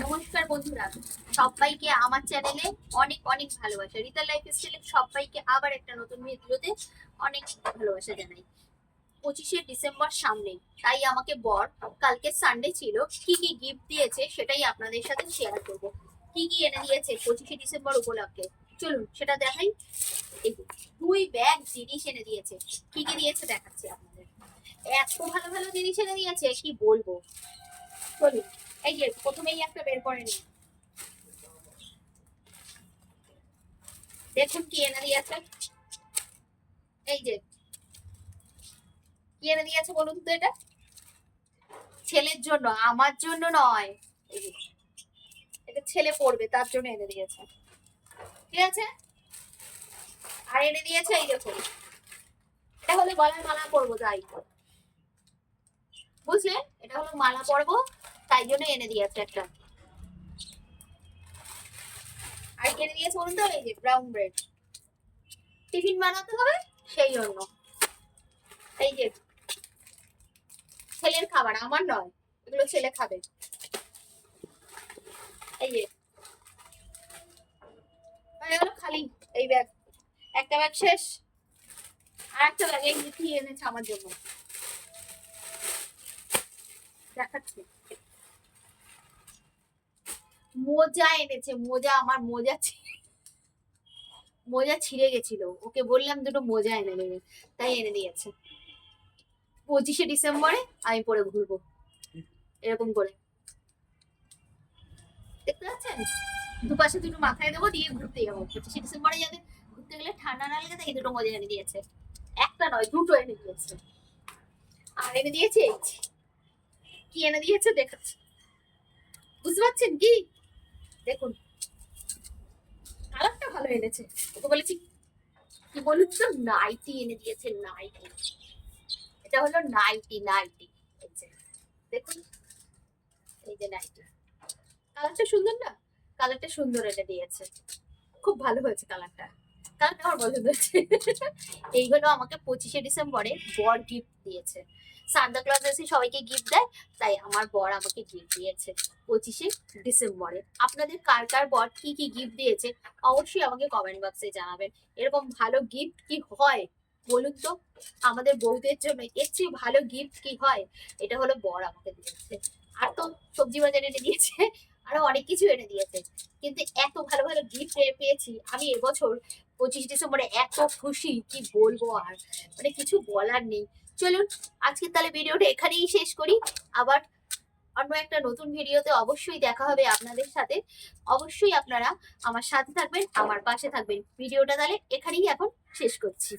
নমস্কার বন্ধুরা, সবাইকে আমার চ্যানেলে অনেক অনেক ভালোবাসা। রিতা লাইফ স্টাইলে সবাইকে আবার একটা নতুন ভিডিওতে অনেক ভালোবাসা জানাই। পঁচিশে ডিসেম্বর সামনেই, তাই আমাকে বর কালকে সানডে ছিল, কি কি গিফট দিয়েছে সেটাই আপনাদের সাথে শেয়ার করব। কি কি এনে দিয়েছে পঁচিশে ডিসেম্বর উপলক্ষে? চলুন, সেটা দেখাই। দুই ব্যাগ জিনিস এনে দিয়েছে। কি কি দিয়েছে দেখাচ্ছি আপনাদের। এত ভালো ভালো জিনিস এনে দিয়েছে, কি বলব? চলুন এই যে, প্রথমেই একটা বের করে নিই দেখুন কি এনে দিয়েছে। এই যে, কি এনে দিয়েছে বলুন তো এটা? ছেলের জন্য, আমার জন্য নয়। এটা ছেলে পড়বে, তার জন্য এনে দিয়েছে। ঠিক আছে? আর এনে দিয়েছে এই দেখুন। এটা হলে গলায় মালা পরবো তাই বুঝলে এটা হলো মালা পরবো। তাই জন্য এনে দিয়েছে একটা। আর এনে দিয়েছে বলুন তো, এই যে ব্রাউন ব্রেড টিফিন বানাতে হবে সেই জন্য। এই যে ছেলের খাবার, আমার নয়, এগুলো ছেলে খাবে। এই যে। খালি, এই ব্যাগ একটা ব্যাগ শেষ। আর একটা ব্যাগ এই এনেছে আমার জন্য। দেখাচ্ছি। মোজা এনেছে, মোজা আমার মোজা মোজা ছিঁড়ে গেছিল। ওকে বললাম, দুটো মোজা এনে দেবে। তাই এনে দিয়েছে। পঁচিশে ডিসেম্বরে আমি পরে ঘুরবো। এরকম করে। দেখতে পাচ্ছেন? দুপাশে দুটো মাথায় দেবো, দিয়ে ঘুরতে যাব। পঁচিশে ডিসেম্বরে যাতে ঘুরতে গেলে ঠান্ডা না লাগে তাই দুটো মোজা এনে দিয়েছে। একটা নয়, দুটো এনে দিয়েছে। আর এনে দিয়েছে কি এনে দিয়েছে? দেখাচ্ছি। বুঝতে পারছেন কি? দেখুন, কালারটা ভালো এনেছে। ওকে বলেছি, কি বলুন তো, নাইটি এনে দিয়েছে, নাইটি। এটা হলো নাইটি নাইটি। দেখুন, এই যে নাইটি। কালারটা সুন্দর না? কালারটা সুন্দর এটা দিয়েছে। খুব ভালো হয়েছে কালারটা। কালারটা আমার পছন্দ হয়েছে এইগুলো আমাকে পঁচিশে ডিসেম্বরে বর গিফট দিয়েছে। সান্তা এসে সবাইকে গিফট দেয়, তাই আমার বর আমাকে গিফট দিয়েছে পঁচিশে ডিসেম্বরে। আপনাদের কার কার বর কি কি গিফট দিয়েছে, অবশ্যই আমাকে কমেন্ট বক্সে জানাবেন। এরকম ভালো গিফট কি হয় বলুন তো? আমাদের বউদের জন্য এর চেয়ে ভালো গিফট কি হয়? এটা হলো বর আমাকে দিয়েছে। আর তো সবজি বাজারে দিয়েছে আরও অনেক কিছু এনে দিয়েছে। কিন্তু এত ভালো ভালো গিফট পেয়েছি, আমি এবছর পঁচিশ ডিসেম্বরে এত খুশি, কি বলব আর? মানে কিছু বলার নেই। চলুন, আজকে তাহলে ভিডিওটা এখানেই শেষ করি। আবার অন্য একটা নতুন ভিডিওতে অবশ্যই দেখা হবে আপনাদের সাথে। অবশ্যই আপনারা আমার সাথে থাকবেন, আমার পাশে থাকবেন। ভিডিওটা তাহলে এখানেই এখন শেষ করছি।